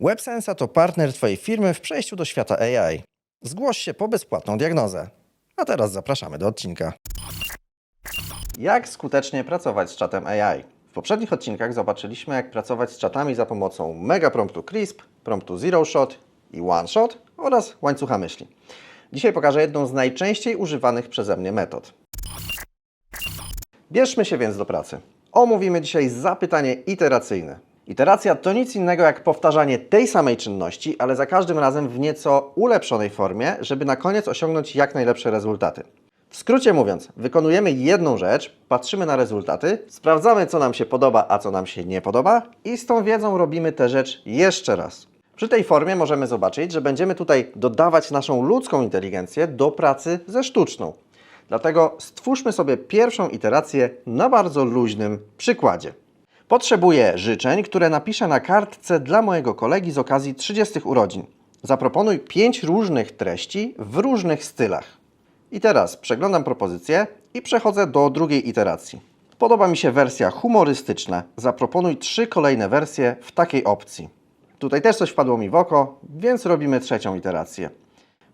WebSensa to partner Twojej firmy w przejściu do świata AI. Zgłoś się po bezpłatną diagnozę. A teraz zapraszamy do odcinka. Jak skutecznie pracować z czatem AI? W poprzednich odcinkach zobaczyliśmy, jak pracować z czatami za pomocą mega promptu CRISP, promptu Zero Shot i One Shot oraz łańcucha myśli. Dzisiaj pokażę jedną z najczęściej używanych przeze mnie metod. Bierzmy się więc do pracy. Omówimy dzisiaj zapytanie iteracyjne. Iteracja to nic innego jak powtarzanie tej samej czynności, ale za każdym razem w nieco ulepszonej formie, żeby na koniec osiągnąć jak najlepsze rezultaty. W skrócie mówiąc, wykonujemy jedną rzecz, patrzymy na rezultaty, sprawdzamy co nam się podoba, a co nam się nie podoba i z tą wiedzą robimy tę rzecz jeszcze raz. Przy tej formie możemy zobaczyć, że będziemy tutaj dodawać naszą ludzką inteligencję do pracy ze sztuczną. Dlatego stwórzmy sobie pierwszą iterację na bardzo luźnym przykładzie. Potrzebuję życzeń, które napiszę na kartce dla mojego kolegi z okazji 30 urodzin. Zaproponuj 5 różnych treści w różnych stylach. I teraz przeglądam propozycję i przechodzę do drugiej iteracji. Podoba mi się wersja humorystyczna. Zaproponuj trzy kolejne wersje w takiej opcji. Tutaj też coś wpadło mi w oko, więc robimy trzecią iterację.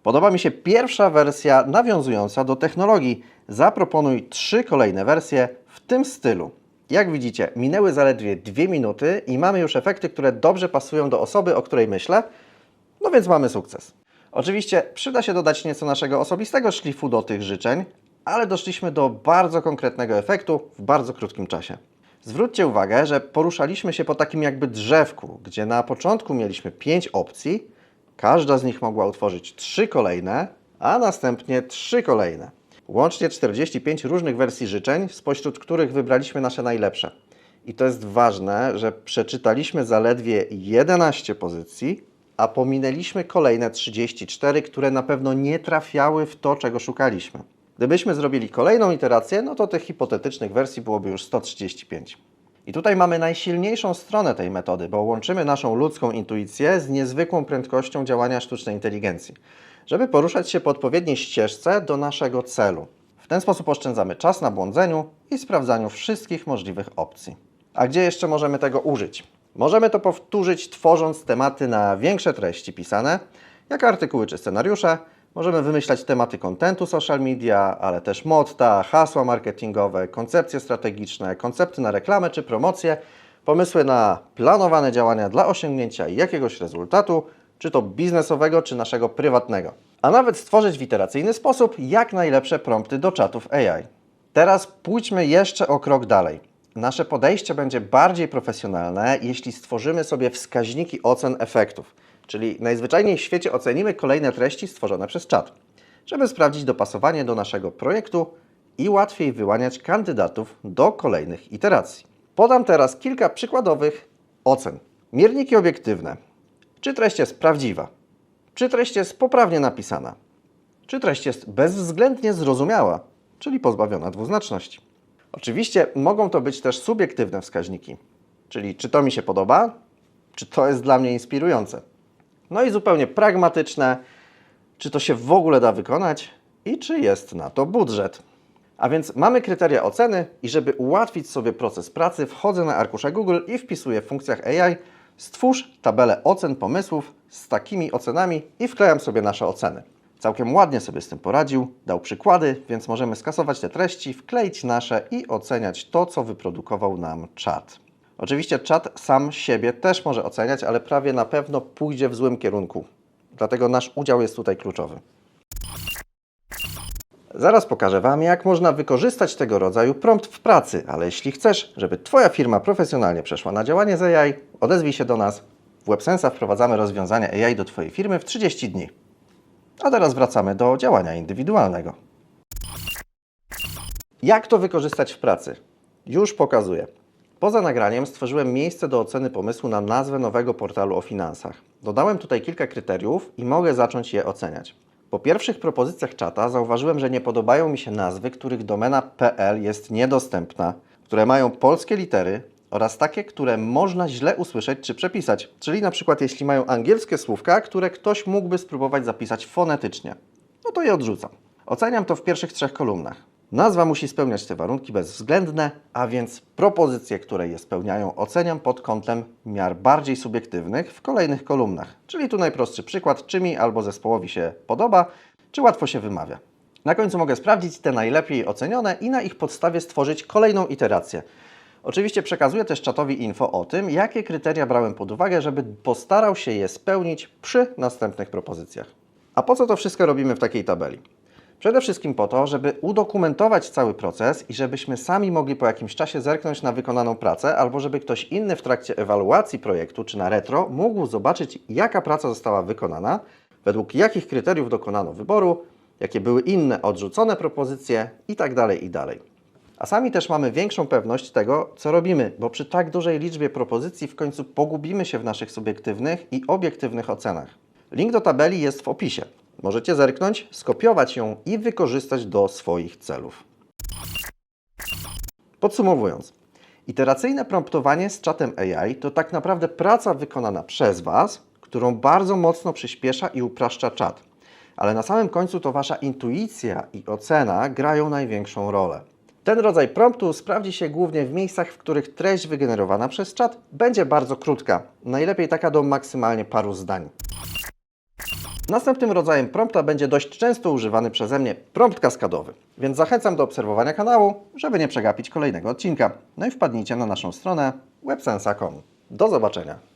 Podoba mi się pierwsza wersja nawiązująca do technologii. Zaproponuj trzy kolejne wersje w tym stylu. Jak widzicie, minęły zaledwie dwie minuty i mamy już efekty, które dobrze pasują do osoby, o której myślę, no więc mamy sukces. Oczywiście przyda się dodać nieco naszego osobistego szlifu do tych życzeń, ale doszliśmy do bardzo konkretnego efektu w bardzo krótkim czasie. Zwróćcie uwagę, że poruszaliśmy się po takim jakby drzewku, gdzie na początku mieliśmy pięć opcji, każda z nich mogła utworzyć trzy kolejne, a następnie trzy kolejne. Łącznie 45 różnych wersji życzeń, spośród których wybraliśmy nasze najlepsze. I to jest ważne, że przeczytaliśmy zaledwie 11 pozycji, a pominęliśmy kolejne 34, które na pewno nie trafiały w to, czego szukaliśmy. Gdybyśmy zrobili kolejną iterację, no to tych hipotetycznych wersji byłoby już 135. I tutaj mamy najsilniejszą stronę tej metody, bo łączymy naszą ludzką intuicję z niezwykłą prędkością działania sztucznej inteligencji, żeby poruszać się po odpowiedniej ścieżce do naszego celu. W ten sposób oszczędzamy czas na błądzeniu i sprawdzaniu wszystkich możliwych opcji. A gdzie jeszcze możemy tego użyć? Możemy to powtórzyć tworząc tematy na większe treści pisane, jak artykuły czy scenariusze. Możemy wymyślać tematy kontentu social media, ale też motta, hasła marketingowe, koncepcje strategiczne, koncepty na reklamę czy promocję, pomysły na planowane działania dla osiągnięcia jakiegoś rezultatu, czy to biznesowego, czy naszego prywatnego. A nawet stworzyć w iteracyjny sposób jak najlepsze prompty do czatów AI. Teraz pójdźmy jeszcze o krok dalej. Nasze podejście będzie bardziej profesjonalne, jeśli stworzymy sobie wskaźniki ocen efektów, czyli najzwyczajniej w świecie ocenimy kolejne treści stworzone przez czat, żeby sprawdzić dopasowanie do naszego projektu i łatwiej wyłaniać kandydatów do kolejnych iteracji. Podam teraz kilka przykładowych ocen. Mierniki obiektywne. Czy treść jest prawdziwa? Czy treść jest poprawnie napisana? Czy treść jest bezwzględnie zrozumiała, czyli pozbawiona dwuznaczności? Oczywiście mogą to być też subiektywne wskaźniki, czyli czy to mi się podoba, czy to jest dla mnie inspirujące. No i zupełnie pragmatyczne, czy to się w ogóle da wykonać i czy jest na to budżet. A więc mamy kryteria oceny i żeby ułatwić sobie proces pracy, wchodzę na arkusze Google i wpisuję w funkcjach AI stwórz tabelę ocen pomysłów z takimi ocenami i wklejam sobie nasze oceny. Całkiem ładnie sobie z tym poradził, dał przykłady, więc możemy skasować te treści, wkleić nasze i oceniać to, co wyprodukował nam czat. Oczywiście czat sam siebie też może oceniać, ale prawie na pewno pójdzie w złym kierunku. Dlatego nasz udział jest tutaj kluczowy. Zaraz pokażę Wam, jak można wykorzystać tego rodzaju prompt w pracy, ale jeśli chcesz, żeby Twoja firma profesjonalnie przeszła na działanie z AI, odezwij się do nas. W WebSensa wprowadzamy rozwiązania AI do Twojej firmy w 30 dni. A teraz wracamy do działania indywidualnego. Jak to wykorzystać w pracy? Już pokazuję. Poza nagraniem stworzyłem miejsce do oceny pomysłu na nazwę nowego portalu o finansach. Dodałem tutaj kilka kryteriów i mogę zacząć je oceniać. Po pierwszych propozycjach czata zauważyłem, że nie podobają mi się nazwy, których domena .pl jest niedostępna, które mają polskie litery oraz takie, które można źle usłyszeć czy przepisać, czyli na przykład jeśli mają angielskie słówka, które ktoś mógłby spróbować zapisać fonetycznie. No to je odrzucam. Oceniam to w pierwszych trzech kolumnach. Nazwa musi spełniać te warunki bezwzględne, a więc propozycje, które je spełniają, oceniam pod kątem miar bardziej subiektywnych w kolejnych kolumnach. Czyli tu najprostszy przykład, czy mi albo zespołowi się podoba, czy łatwo się wymawia. Na końcu mogę sprawdzić te najlepiej ocenione i na ich podstawie stworzyć kolejną iterację. Oczywiście przekazuję też czatowi info o tym, jakie kryteria brałem pod uwagę, żeby postarał się je spełnić przy następnych propozycjach. A po co to wszystko robimy w takiej tabeli? Przede wszystkim po to, żeby udokumentować cały proces i żebyśmy sami mogli po jakimś czasie zerknąć na wykonaną pracę, albo żeby ktoś inny w trakcie ewaluacji projektu czy na retro mógł zobaczyć, jaka praca została wykonana, według jakich kryteriów dokonano wyboru, jakie były inne odrzucone propozycje itd. itd. A sami też mamy większą pewność tego, co robimy, bo przy tak dużej liczbie propozycji w końcu pogubimy się w naszych subiektywnych i obiektywnych ocenach. Link do tabeli jest w opisie. Możecie zerknąć, skopiować ją i wykorzystać do swoich celów. Podsumowując, iteracyjne promptowanie z czatem AI to tak naprawdę praca wykonana przez Was, którą bardzo mocno przyspiesza i upraszcza czat. Ale na samym końcu to Wasza intuicja i ocena grają największą rolę. Ten rodzaj promptu sprawdzi się głównie w miejscach, w których treść wygenerowana przez czat będzie bardzo krótka, najlepiej taka do maksymalnie paru zdań. Następnym rodzajem prompta będzie dość często używany przeze mnie prompt kaskadowy, więc zachęcam do obserwowania kanału, żeby nie przegapić kolejnego odcinka. No i wpadnijcie na naszą stronę websensa.com. Do zobaczenia.